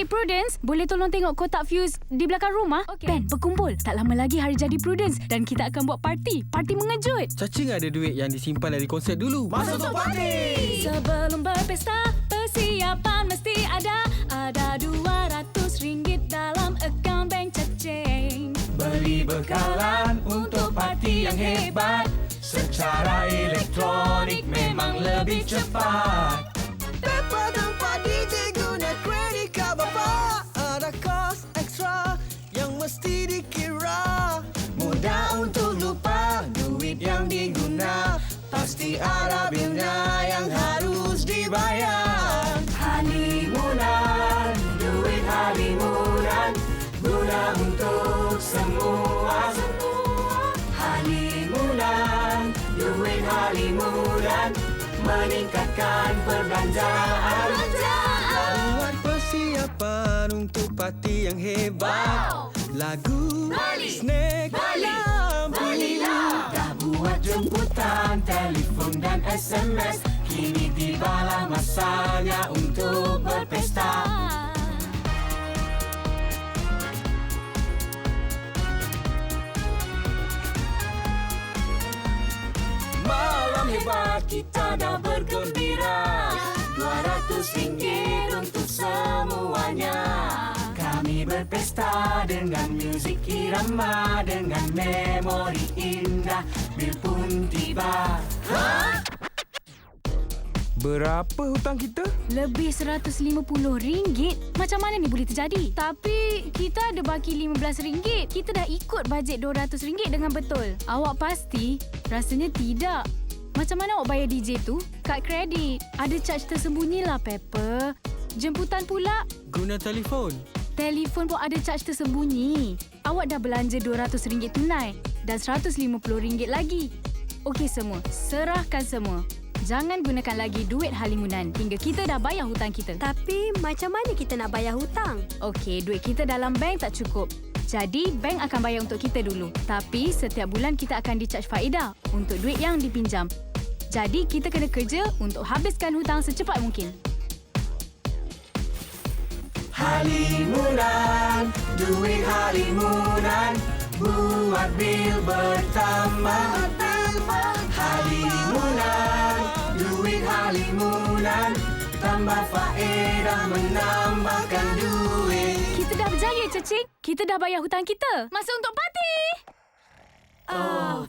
Hey Prudence, boleh tolong tengok kotak fuse di belakang rumah? Okay. Ben, berkumpul. Tak lama lagi hari jadi Prudence dan kita akan buat parti. Parti mengejut. Cacing ada duit yang disimpan dari konsert dulu. Masa untuk parti. Sebelum berpesta, persiapan mesti ada. Ada RM200 dalam akaun bank cacing. Beli bekalan untuk parti yang hebat. Secara elektronik memang lebih cepat. Dibayar. Halimunan, duit halimunan. Guna untuk semua. Halimunan, duit halimunan. Meningkatkan perbelanjaan. Buat persiapan untuk parti yang hebat Lagu Bali. Snack Bali. SMS Kini tibalah masanya untuk berpesta. Malam hebat kita dah bergembira. RM200 untuk semuanya. Kami berpesta dengan muzik irama Dengan memori indah. Bil pun tiba Berapa hutang kita? Lebih RM150? Macam mana ni boleh terjadi? Tapi kita ada baki RM15. Kita dah ikut bajet RM200 dengan betul. Awak pasti? Rasanya tidak. Macam mana awak bayar DJ tu? Kad kredit. Ada charge tersembunyi lah, Pepper. Jemputan pula. Guna telefon. Telefon pun ada charge tersembunyi. Awak dah belanja RM200 tunai dan RM150 lagi. Okey semua, serahkan semua. Jangan gunakan lagi duit halimunan hingga kita dah bayar hutang kita. Tapi macam mana kita nak bayar hutang? Okey, duit kita dalam bank tak cukup. Jadi, bank akan bayar untuk kita dulu. Tapi, setiap bulan kita akan di-charge faedah untuk duit yang dipinjam. Jadi, kita kena kerja untuk habiskan hutang secepat mungkin. Halimunan, duit halimunan Buat bil bertambah Halimunan, halimunan Tambah faedah menambahkan duit Kita dah berjaya, Cecik. Kita dah bayar hutang kita. Masa untuk parti! Oh,